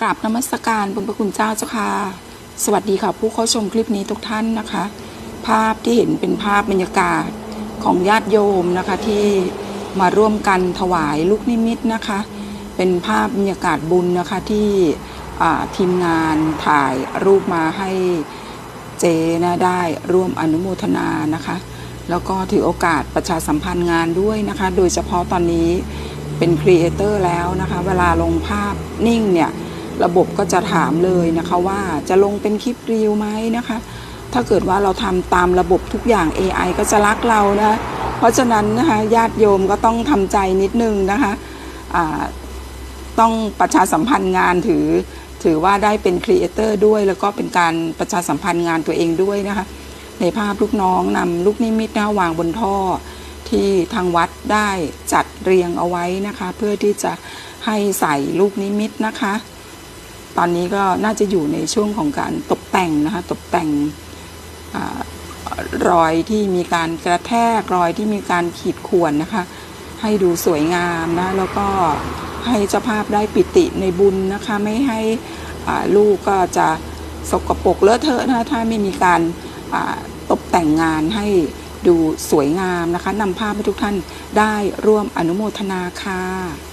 กราบนมัสการบรพระคุณเจ้าเจ้าค่ะสวัสดีค่ะผู้เข้าชมคลิปนี้ทุกท่านนะคะ ภาพที่เห็นเป็นภาพบรรยากาศของญาติโยมนะคะที่มาร่วมกันถวายลูกนิมิตนะคะ เป็นภาพบรรยากาศบุญนะคะที่ทีมงานถ่ายรูปมาให้เจนะได้ร่วมอนุโมทนานะคะ แล้วก็ถือโอกาสประชาสัมพันธ์งานด้วยนะคะ โดยเฉพาะตอนนี้เป็นครีเอเตอร์แล้วนะคะ เวลาลงภาพนิ่งเนี่ย ระบบก็จะถามเลยนะคะว่าจะลงเป็นคลิปรีวไหมนะคะ ถ้าเกิดว่าเราทำตามระบบทุกอย่าง AI ก็จะรักเรานะเพราะฉะนั้นนะคะญาติโยมก็ต้องทำใจนิดนึงนะคะต้องประชาสัมพันธ์งานถือถือว่าได้เป็นครีเอเตอร์ด้วยแล้วก็เป็นการประชาสัมพันธ์งานตัวเองด้วยนะคะ ในภาพลูกน้องนำลูกนิมิตนะวางบนท่อ ที่ทางวัดได้จัดเรียงเอาไว้นะคะ เพื่อที่จะให้ใส่ลูกนิมิตนะคะ ตอนนี้ก็น่าจะอยู่ในช่วงของการตกแต่งนะคะตกแต่งอรอยที่มีการกระแทกรอยที่มีการขีดข่วนนะคะ ให้ดูสวยงามนะแล้วก็ให้เจ้าภาพได้ปิติในบุญนะคะ ไม่ให้ลูกก็จะสกปรกเลอะเทอะนะถ้าไม่มีการตกแต่งงานให้ดูสวยงามนะคะนำภาพให้ทุกท่านได้ร่วมอนุโมทนาค่ะ